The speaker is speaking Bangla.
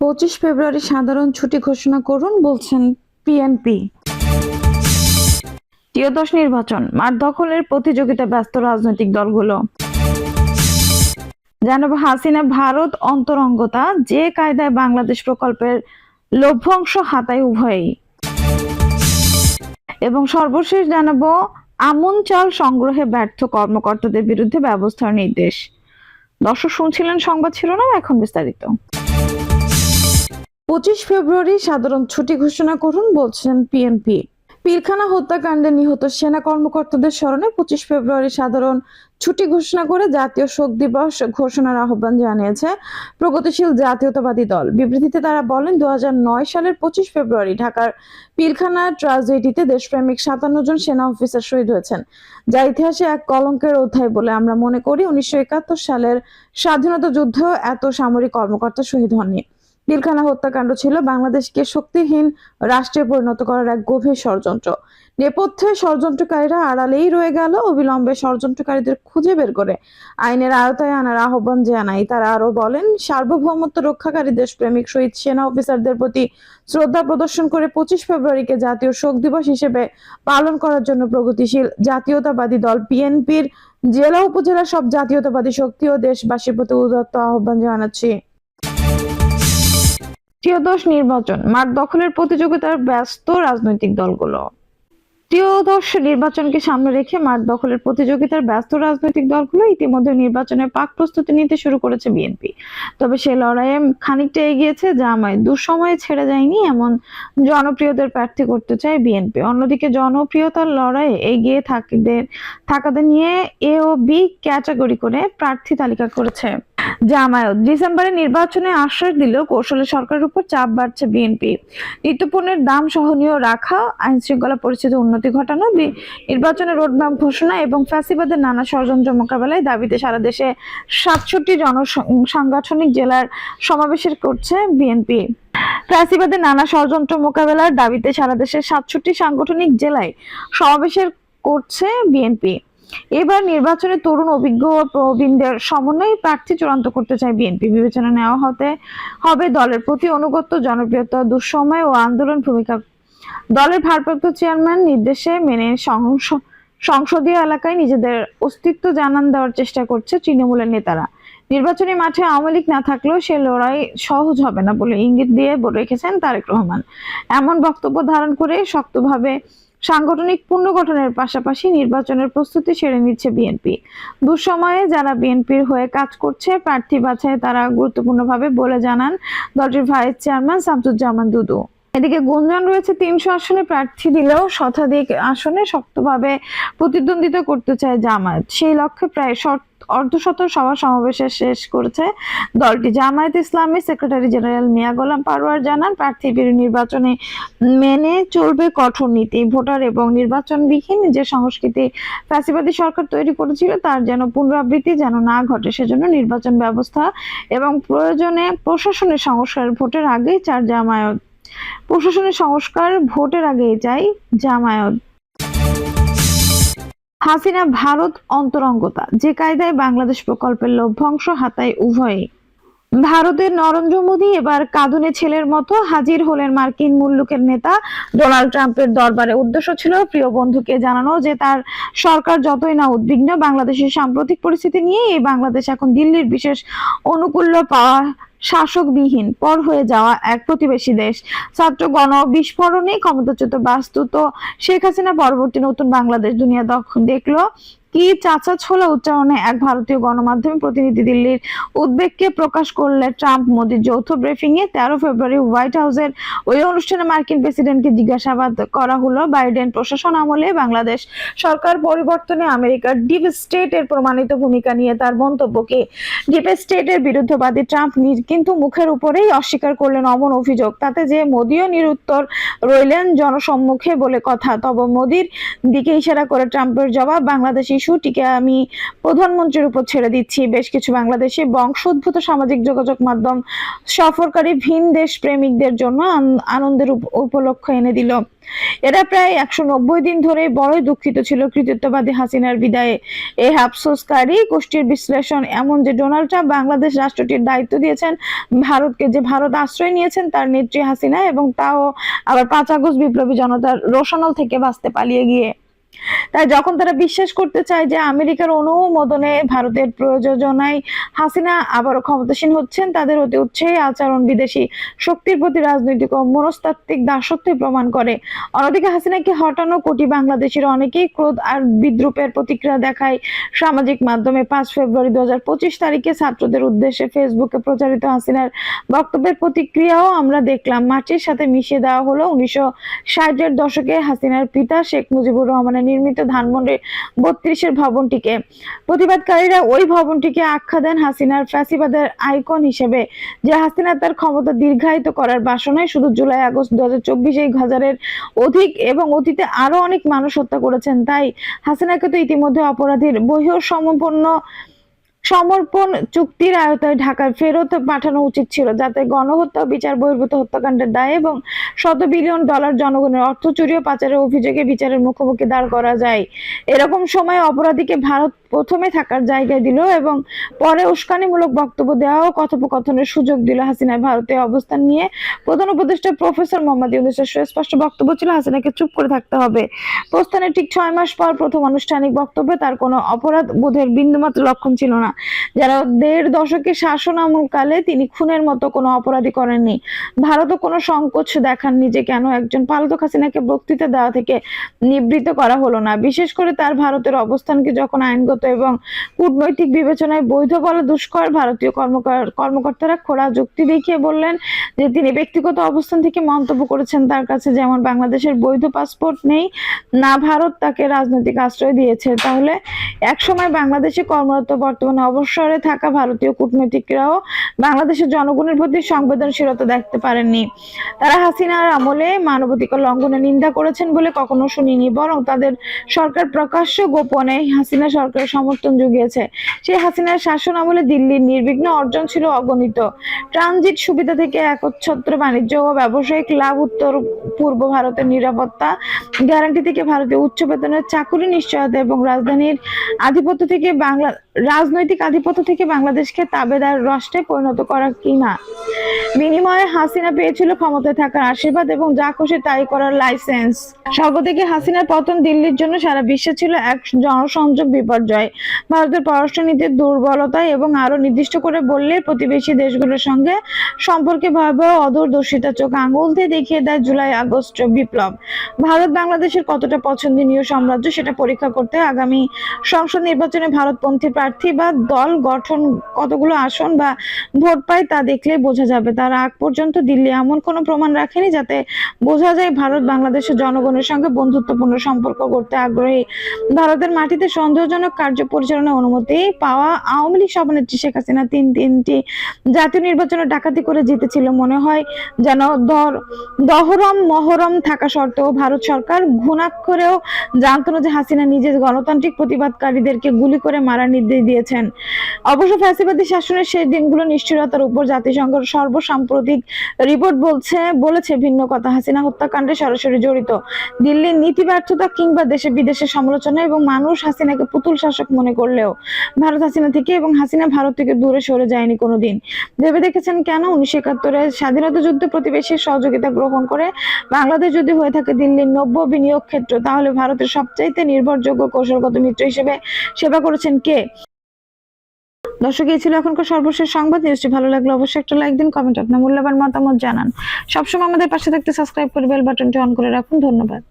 পঁচিশ ফেব্রুয়ারি সাধারণ ছুটি ঘোষণা করুন, বলছেন পিএনপি ত্রয়োদশ নির্বাচন, মাঠ দখলের প্রতিযোগিতা ব্যস্ত রাজনৈতিক দলগুলো। জানাব হাসিনা ভারত অন্তরঙ্গতা, যে কায়দায় বাংলাদেশ প্রকল্পের লভ্যাংশ হাতায় উভয়ই। এবং সর্বশেষ জানাব, আমন চাল সংগ্রহে ব্যর্থ কর্মকর্তাদের বিরুদ্ধে ব্যবস্থার নির্দেশ। দর্শক শুনছিলেন সংবাদ ছিল না এখন বিস্তারিত। পঁচিশ ফেব্রুয়ারি সাধারণ ছুটি ঘোষণা করুন, বলছেন পিএনপি। পিলখানা হত্যাকাণ্ডে নিহত সেনা কর্মকর্তাদের স্মরণে পঁচিশ ফেব্রুয়ারি সাধারণ ছুটি ঘোষণা করে জাতীয় শোক দিবস ঘোষণার আহ্বান জানিয়েছে প্রগতিশীল জাতীয়তাবাদী দল। বিবৃতিতে তারা বলেন, দুহাজার নয় সালের পঁচিশ ফেব্রুয়ারি ঢাকার পিলখানা ট্রাজেডিতে দেশপ্রেমিক সাতান্ন জন সেনা অফিসার শহীদ হয়েছেন। যা ইতিহাসে এক কলঙ্কের অধ্যায় বলে আমরা মনে করি। উনিশশো একাত্তর সালের স্বাধীনতা যুদ্ধেও এত সামরিক কর্মকর্তা শহীদ হননি। পিলখানা হত্যাকাণ্ড ছিল বাংলাদেশকে শক্তিহীন রাষ্ট্রে পরিণত করার এক গভীর ষড়যন্ত্র। নেপথ্যে ষড়যন্ত্রকারীরা আড়ালেই রয়ে গেল, অবিলম্বে ষড়যন্ত্রকারীদের খুঁজে বের করে আইনের আওতায় আনার আহ্বান জানাই তারা আরও বলেন, সার্বভৌমত্ব রক্ষাকারী দেশপ্রেমিক, শহীদ সেনা অফিসারদের প্রতি শ্রদ্ধা প্রদর্শন করে পঁচিশ ফেব্রুয়ারিকে জাতীয় শোক দিবস হিসেবে পালন করার জন্য প্রগতিশীল জাতীয়তাবাদী দল বিএনপির জেলা উপজেলা সব জাতীয়তাবাদী শক্তি ও দেশবাসীর প্রতি উদাত্ত আহ্বান জানাচ্ছি। ত্রয়োদশ নির্বাচন মাঠ দখলের প্রতিযোগিতার ব্যস্ত রাজনৈতিক দলগুলো। ত্রয়োদশ নির্বাচনকে সামনে রেখে মাঠ দখলের প্রতিযোগিতার ব্যস্ত রাজনৈতিক দলগুলো ইতিমধ্যে নির্বাচনের পাক প্রস্তুতি নিতে শুরু করেছে বিএনপি। তবে সে লড়াইয়ে খানিকটা এগিয়েছে জামায় দুঃসময়ে ছেড়ে যায়নি এমন জনপ্রিয়দের প্রার্থী করতে চায় বিএনপি। অন্যদিকে জনপ্রিয়তার লড়াইয়ে এগিয়ে থাকদের থাকাদের নিয়ে এ ও বি ক্যাটাগরি করে প্রার্থী তালিকা করেছে। জামায়াত ডিসেম্বরে নির্বাচনে আশ্বাস দিলেও কৌশলে সরকারের উপর চাপ বাড়ছে বিএনপি। নিত্যপণ্যের দাম সহনীয় রাখা আইন শৃঙ্খলা পরিস্থিতি উন্নতি ঘটানো নির্বাচনের রোডম্যাপ ঘোষণা এবং ফ্যাসিবাদের নানা ষড়যন্ত্র মোকাবেলায় দাবিতে সারা দেশে সাতষট্টি জনসাংগঠনিক জেলার সমাবেশের করছে বিএনপি। ফ্যাসিবাদের নানা ষড়যন্ত্র মোকাবেলার দাবিতে সারা দেশের সাতষট্টি সাংগঠনিক জেলায় সমাবেশের করছে বিএনপি। এবার নির্বাচনে তরুণ অভিজ্ঞ প্রবীণদের সমন্বয়ে প্রার্থী চূড়ান্ত করতে চায় বিএনপি। বিবেচনা নেওয়া হতে হবে দলের প্রতি অনুগত জনপ্রিয়তা, দুঃসময় ও আন্দোলন ভূমিকা দলের ভারপ্রাপ্ত চেয়ারম্যান নির্দেশে মেনে সংসদীয় এলাকায় নিজেদের অস্তিত্ব জানান দেওয়ার চেষ্টা করছে তৃণমূলের নেতারা। নির্বাচনী মাঠে আওয়ামী লীগ না থাকলেও সে লড়াই সহজ হবে না বলে ইঙ্গিত দিয়ে রেখেছেন তারেক রহমান। এমন বক্তব্য ধারণ করে শক্তভাবে সাংগঠনিক পুনর্গঠনের পাশাপাশি নির্বাচনের প্রস্তুতি সেরে নিচ্ছে বিএনপি। দুঃসময়ে যারা বিএনপির হয়ে কাজ করছে, প্রার্থী বাছাই তারা গুরুত্বপূর্ণভাবে বলে জানান দলটির ভাইস চেয়ারম্যান শামসুজ্জামান দুদু। এদিকে গুঞ্জন রয়েছে, তিনশো আসনে প্রার্থী দিলেও শতাধিক আসনে শক্তভাবে প্রতিদ্বন্দ্বিতা করতে চায় জামায়াত। সেই লক্ষ্যে প্রায় শত- অর্ধশত সভা সমাবেশে শেষ করেছে দলটি। জামায়াত ইসলামী সেক্রেটারি জেনারেল মিয়া গোলাম পারোয়ার জানান প্রার্থীর নির্বাচনে মেনে চলবে কঠোর নীতি। ভোটার এবং নির্বাচনবিহীন যে সংস্কৃতি ফ্যাসিবাদী সরকার তৈরি করেছিল, তার যেন পুনরাবৃত্তি যেন না ঘটে, সেজন্য নির্বাচন ব্যবস্থা এবং প্রয়োজনে প্রশাসনের সংস্কার ভোটের আগেই চার জামায়াত প্রশাসনের সংস্কার ভোটের আগেই চাই জামায়াত। হাসিনা ভারত অন্তরঙ্গতা, যে কায়দায় বাংলাদেশ প্রকল্পের লভ্যাংশ হাতায় উভয়ই। ভারতের নরেন্দ্র মোদী এবার কাঁদুনে ছেলের মতো হাজির হলেন মার্কিন মুল্লুকের নেতা ডোনাল্ড ট্রাম্পের দরবারে। উদ্দেশ্য ছিল প্রিয় বন্ধুকে জানানো যে তার সরকার যতই না উদ্বিগ্ন, বাংলাদেশের সাম্প্রতিক পরিস্থিতি নিয়ে এই বাংলাদেশ এখন দিল্লির বিশেষ অনুকূল্য পাওয়া শাসকবিহীন, পর হয়ে যাওয়া এক প্রতিবেশী দেশ। ছাত্র গণ বিস্ফোরণে ক্ষমতাচ্যুত বাস্তুত শেখ হাসিনা পরবর্তী নতুন বাংলাদেশ দুনিয়া দখ- দেখল। কি চাচা ছোলা উচ্চারণে এক ভারতীয় গণমাধ্যমে প্রতিনিধি দিল্লির উদ্বেগকে প্রকাশ করলে ট্রাম্প মোদির যৌথ ব্রিফিং এ তেরো ফেব্রুয়ারি হোয়াইট হাউসের ওই অনুষ্ঠানে মার্কিন প্রেসিডেন্টকে জিজ্ঞাসাবাদ করা হলো। বাইডেন প্রশাসন আমলে বাংলাদেশ সরকার পরিবর্তনে আমেরিকার ডিপ স্টেট এর প্রমাণিত ভূমিকা নিয়ে তার মন্তব্যকে ডিপ স্টেটের বিরুদ্ধবাদী ট্রাম্প কিন্তু মুখের উপরেই অস্বীকার করলেন অমন অভিযোগ। তাতে যে মোদিও নিরুত্তর রইলেন জনসম্মুখে বলে কথা। তবে মোদির দিকে ইশারা করে ট্রাম্পের জবাব বাংলাদেশ ইস্যুটিকে আমি প্রধানমন্ত্রীর উপর ছেড়ে দিচ্ছি। বেশ কিছু বাংলাদেশি বংশোদ্ভূত সামাজিক যোগাযোগ মাধ্যম সফরকারী ভিন দেশ প্রেমিকদের জন্য আনন্দের উপলক্ষ এনে দিল। এরা প্রায় একশো নব্বই দিন ধরে বড়ই দুঃখিত ছিল কৃতিত্ববাদী হাসিনার বিদায়ে। এই আফসোসকারী গোষ্ঠীর বিশ্লেষণ এমন যে ডোনাল্ড ট্রাম্প বাংলাদেশ রাষ্ট্রটির দায়িত্ব দিয়েছেন, ভারতকে যে ভারত আশ্রয় নিয়েছেন তার নেত্রী হাসিনা এবং তাও আবার পাঁচ আগস্ট বিপ্লবী জনতার রোশানল থেকে বাঁচতে পালিয়ে গিয়ে। তাই যখন তারা বিশ্বাস করতে চায় যে আমেরিকার অনুমোদনে ভারতের প্রয়োজনায় হাসিনা আবারও ক্ষমতাসীন হচ্ছেন, তাদের অতি উৎসাহী আচরণ বিদেশি শক্তির প্রতি রাজনৈতিক ও মনস্তাত্ত্বিক দাসত্বই প্রমাণ করে। অন্যদিকে হাসিনাকে হটানো কোটি বাংলাদেশের অনেকেই ক্রোধ আর বিদ্রুপের প্রতিক্রিয়া দেখায়। সামাজিক মাধ্যমে পাঁচ ফেব্রুয়ারি দু হাজার পঁচিশ তারিখে ছাত্রদের উদ্দেশ্যে ফেসবুকে প্রচারিত হাসিনার বক্তব্যের প্রতিক্রিয়াও আমরা দেখলাম। মাটির সাথে মিশিয়ে দেওয়া হলো উনিশশো ষাটের দশকে হাসিনার পিতা শেখ মুজিবুর রহমানের নির্মিত ধানমন্ডি বত্রিশের ভবনটিকে। প্রতিবাদকারীরা ওই ভবনটিকে আখ্যা দেন হাসিনার ফ্যাসিবাদের আইকন হিসেবে, যে হাসিনা তার ক্ষমতা দীর্ঘায়িত করার বাসনায় শুধু জুলাই আগস্ট দু হাজার চব্বিশ হাজারের অধিক এবং অতীতে আরও অনেক মানুষ হত্যা করেছেন। তাই হাসিনাকে তো ইতিমধ্যে অপরাধীর বহিঃ সম্পন্ন সমর্পণ চুক্তির আয়তায় ঢাকায় ফেরত পাঠানো উচিত ছিল, যাতে গণহত্যা বিচার বহির্ভূত হত্যাকাণ্ডের দায় এবং শত বিলিয়ন ডলার জনগণের অর্থ চুরি ও পাচারের অভিযোগে বিচারের মুখোমুখি দাঁড় করা যায়। এরকম সময় অপরাধীকে ভারত প্রথমে থাকার জায়গায় দিল এবং পরে উস্কানিমূলক বক্তব্য দেওয়া ও কথোপকথনের সুযোগ দিল হাসিনার ভারতে অবস্থান নিয়ে। প্রধান উপদেষ্টা প্রফেসর মোহাম্মদ ইউনুসের সুস্পষ্ট বক্তব্য ছিল, হাসিনাকে চুপ করে থাকতে হবে। প্রস্থানের ঠিক ছয় মাস পর প্রথম আনুষ্ঠানিক বক্তব্যে তার কোনো অপরাধ বোধের বিন্দুমাত্র লক্ষণ ছিল না। যারা দেড় দশকে শাসন আমলকালে তিনি খুনের মতো কোনো অপরাধী করেননি। ভারতও কোনো সংকোচ দেখাননি যে কেন একজন পালাতক হাসিনাকে বক্তৃতা দেওয়া থেকে নিবৃত্ত করা হলো না। বিশেষ করে তার ভারতের অবস্থানকে যখন আইনগত এবং কূটনৈতিক বিবেচনায় বৈধ বলা দুষ্কর ভারতীয় কর্মকর্তারা খোড়া যুক্তি দেখিয়ে বললেন যে তিনি ব্যক্তিগত অবস্থান থেকে মন্তব্য করেছেন তার কাছে যেমন বাংলাদেশের বৈধ পাসপোর্ট নেই, না ভারত তাকে রাজনৈতিক আশ্রয় দিয়েছে। তাহলে একসময় বাংলাদেশে কর্মরত বর্তমানে অবসরে থাকা ভারতীয় কূটনৈতিকরাও বাংলাদেশের জনগণের প্রতি সংবেদনশীলতা দেখতে পারেননি। তারা হাসিনার আমলে মানবাধিকার লঙ্ঘনের নিন্দা করেছেন বলে কখনো শুনিনি, বরং তাদের সরকার প্রকাশ্য গোপনে হাসিনা সরকারের সমর্থন জুগিয়েছে। সেই হাসিনার শাসন আমলে দিল্লির নির্বিঘ্ন অর্জন ছিল অগণিত। ট্রানজিট সুবিধা থেকে একচ্ছত্র বাণিজ্য ও ব্যবসায়িক লাভ উত্তর পূর্ব ভারতের নিরাপত্তা গ্যারান্টি থেকে ভারতীয় উচ্চ বেতনের চাকুরি নিশ্চয়তা এবং রাজধানীর আধিপত্য থেকে বাংলা, রাজনৈতিক আধিপত্য থেকে বাংলাদেশকে তাবেদার রাষ্ট্রে পরিণত করা কিনা? বিনিময়ে হাসিনা পেয়েছিল ক্ষমতায় থাকার আশীর্বাদ এবং যা খুশি তাই করার লাইসেন্স। স্বর্গদিকে হাসিনার পতন দিল্লির জন্য সারা বিশ্বে ছিল এক জনসংযোগ বিপর্যয়। ভারতের পররাষ্ট্রনীতির দুর্বলতা এবং আরও নির্দিষ্ট করে বললে প্রতিবেশী দেশগুলোর সঙ্গে সম্পর্কে ভয়াবহ অদূরদর্শিতা চোখ আঙুল দিয়ে দেখিয়ে দেয় জুলাই আগস্ট বিপ্লব। ভারত বাংলাদেশের কতটা পছন্দনীয় সাম্রাজ্য সেটা পরীক্ষা করতে আগামী সংসদ নির্বাচনে ভারতপন্থী প্রার্থী বা দল গঠন কতগুলো আসন বা ভোট পায় তা দেখলে বোঝা যাবে। তার আগ পর্যন্ত দিল্লি এমন কোনো প্রমাণ রাখেনি যাতে বোঝা যায় ভারত বাংলাদেশের জনগণের সঙ্গে বন্ধুত্বপূর্ণ সম্পর্ক করতে আগ্রহী। ভারতের মাটিতে সন্দেহজনক কার্য পরিচালনার অনুমতি পাওয়া আওয়ামী লীগ সভানেত্রী শেখ হাসিনা তিন তিনটি জাতীয় নির্বাচনে ডাকাতি করে জিতেছিল। মনে হয় যেন দর দহরম মহরম থাকা সত্ত্বেও ভারত সরকার ঘুণাক্ষরেও জানতো না যে হাসিনা নিজের গণতান্ত্রিক প্রতিবাদকারীদেরকে গুলি করে মারার নির্দেশ দিয়েছেন। অবশ্য ফ্যাসিবাদী শাসনের শেষ দিনগুলো নিষ্ঠুরতার উপর জাতিসংঘের সর্বসাম্প্রতিক রিপোর্ট বলছে, বলেছে ভিন্ন কথা। হাসিনা হত্যাকাণ্ডে সরাসরি জড়িত। দিল্লির নীতি ব্যর্থতা কিংবা দেশে বিদেশে সমালোচনা এবং মানুষ হাসিনাকে পুতুল শাসক মনে করলেও ভারত হাসিনা থেকে এবং হাসিনা ভারত থেকে দূরে সরে যায়নি কোনোদিন। ভেবে দেখেছেন কেন? উনিশশো একাত্তরে স্বাধীনতা যুদ্ধে প্রতিবেশীর সহযোগিতা গ্রহণ করে বাংলাদেশ যদি হয়ে থাকে দিল্লির নব্য বিনিয়োগ ক্ষেত্র, তাহলে ভারতের সবচাইতে নির্ভরযোগ্য কৌশলগত মিত্র হিসেবে সেবা করেছেন কে? দর্শক, এই ছিল এখনকার সর্বশেষ সংবাদ। নিউজটি ভালো লাগলে অবশ্যই একটা লাইক দিন কমেন্ট আপনার মূল্যবান মতামত জানান। সবসময় আমাদের পাশে থাকতে সাবস্ক্রাইব করে বেল বাটনটি অন করে রাখুন। ধন্যবাদ।